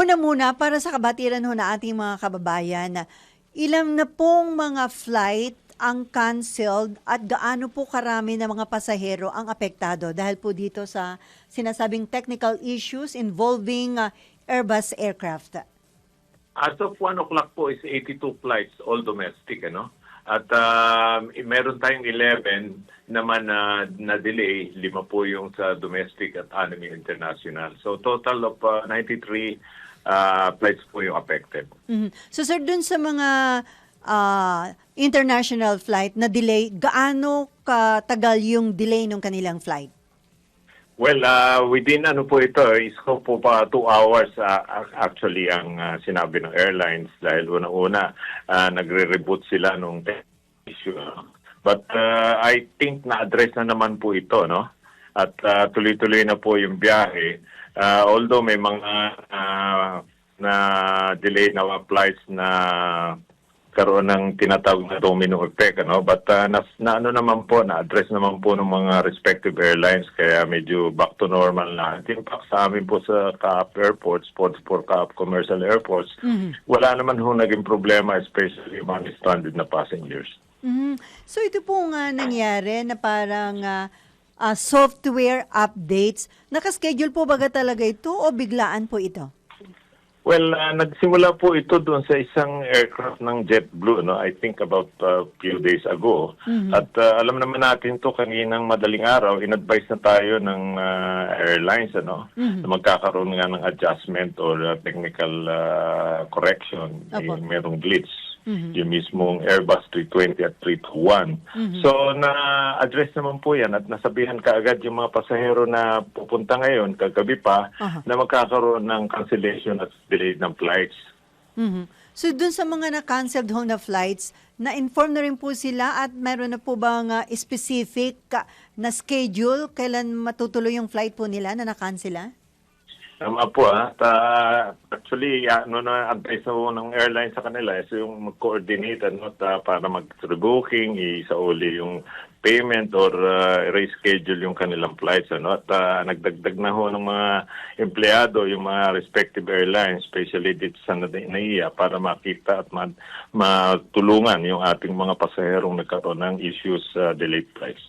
Una muna, para sa kabatiran ho na ating mga kababayan, ilan na pong mga flight ang canceled at gaano po karami ng mga pasahero ang apektado dahil po dito sa sinasabing technical issues involving uh, Airbus aircraft. As of 1 o'clock po is 82 flights, all domestic, ano? At um, meron tayong 11 naman na na-delay, lima po yung sa domestic at anim yung international. So total of uh, 93 uh, flights po yung affected. Mhm. So sir, dun sa mga ah, international flight na delay, gaano katagal yung delay ng kanilang flight? Well, uh, within ano po ito, is ko po pa two hours uh, actually ang uh, sinabi ng airlines dahil una-una uh, nagre-reboot sila nung issue. But uh, I think na-address na naman po ito, no? At uh, tuloy-tuloy na po yung biyahe. Uh, although may mga uh, na delay na flights na karoon ng tinatawag na domino effect ano but uh, na, na ano naman po na address naman po ng mga respective airlines kaya medyo back to normal na in fact sa amin po sa Kaap airports sports for Kaap commercial airports wala naman ho naging problema especially mga stranded na passengers Mhm. So ito po nga nangyari na parang ah, ah, software updates. Nakaschedule po baga talaga ito o biglaan po ito? Well, uh, nagsimula po ito doon sa isang aircraft ng JetBlue, no? I think about a few days ago. At uh, alam naman natin to kaninang madaling araw, in-advise na tayo ng uh, airlines ano, na magkakaroon nga ng adjustment or uh, technical uh, correction. Yung merong glitch. Yung mismong Airbus 320 at 321. So, na-address naman po yan at nasabihan kaagad yung mga pasahero na pupunta ngayon, kagabi pa, Aha. na magkakaroon ng cancellation at delay ng flights. Mhm. So dun sa mga na-canceled ho na flights, na-inform na rin po sila at meron na po bang ah, specific ah, na schedule kailan matutuloy yung flight po nila na na-cancela? Tama po ah. At, ah, actually, ano na advice na ng airline sa kanila is yung mag-coordinate ano, ta- para mag-rebooking, isauli yung payment or ah, reschedule yung kanilang flights. Ano? At ah, nagdagdag na ho ng mga empleyado, yung mga respective airlines, especially dito sa NAIA, para makita at ma- matulungan yung ating mga pasaherong nagkaroon ng issues sa delayed flights.